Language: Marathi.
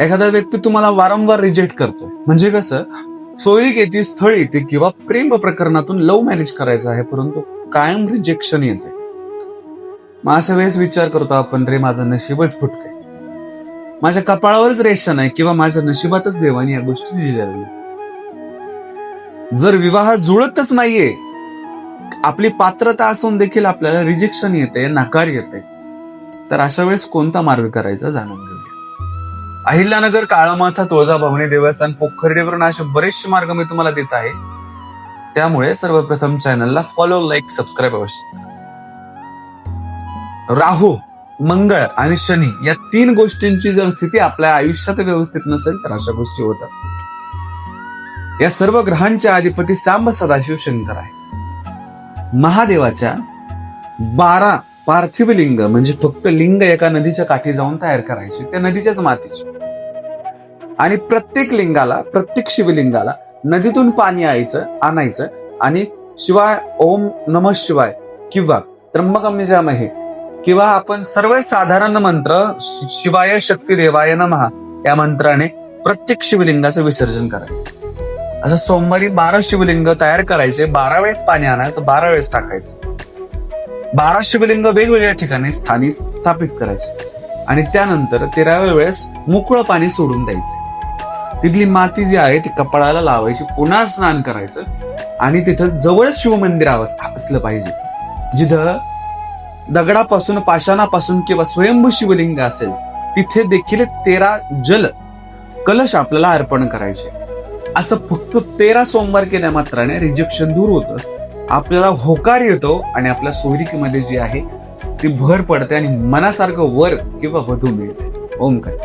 एखादा व्यक्ती तुम्हाला वारंवार रिजेक्ट करतो. म्हणजे कसं सोयरीक येते स्थळ येते किंवा प्रेम प्रकरणातून लव्ह मॅरेज करायचं आहे परंतु कायम रिजेक्शन येते. मग अशा वेळेस विचार करतो आपण रे माझं नशीबच फुटके माझ्या कपाळावरच रेशन आहे किंवा माझ्या नशिबातच देवानी या गोष्टी दिलेल्या जर विवाह जुळतच नाहीये आपली पात्रता असून देखील आपल्याला रिजेक्शन येते नकार येते तर अशा वेळेस कोणता मार्ग करायचा जाणून घेऊ. अहिल्यानगर काळामाथा तुळजाभवानी देवस्थान पोखर्डेवरून असे बरेचसे मार्ग मी तुम्हाला देत आहे. त्यामुळे सर्वप्रथम चॅनलला फॉलो लाईक सबस्क्राईब अवश्य राहू मंगळ आणि शनी या तीन गोष्टींची जर स्थिती आपल्या आयुष्यात व्यवस्थित नसेल तर अशा गोष्टी होतात. या सर्व ग्रहांच्या अधिपती सांब सदाशिव शंकर आहेत. महादेवाच्या बारा पार्थिव लिंग म्हणजे फक्त लिंग एका नदीच्या काठी जाऊन तयार करायचे त्या नदीच्याच मातीचे. आणि प्रत्येक लिंगाला प्रत्येक शिवलिंगाला नदीतून पाणी यायचं आणायचं आणि शिवाय ओम नम शिवाय किंवा त्र्यंबकम हे किंवा आपण सर्व साधारण मंत्र शिवाय शक्ती देवाय नमहा या मंत्राने प्रत्येक शिवलिंगाचं विसर्जन करायचं. असं सोमवारी बारा शिवलिंग तयार करायचे बारा वेळेस पाणी आणायचं बारा वेळेस टाकायचं. बारा शिवलिंग वेगवेगळ्या ठिकाणी स्थानी स्थापित करायचे आणि त्यानंतर तेराव्या वेळेस मोकळं पाणी सोडून द्यायचं. तिथली माती जी आहे ती कपाळाला लावायची पुन्हा स्नान करायचं आणि तिथं जवळच शिवमंदिर अवस्था असलं पाहिजे जिथं दगडापासून पाषाणापासून किंवा स्वयंभू शिवलिंग असेल तिथे देखील तेरा जल कलश आपल्याला अर्पण करायचे. असं फक्त तेरा सोमवार केल्या मात्राने रिजेक्शन दूर होतं. आपल्याला होकार येतो आणि आपल्या सोयरिकीमध्ये जी आहे ती भर पडते आणि मनासारखं वर किंवा वधू मिळते. ओम काय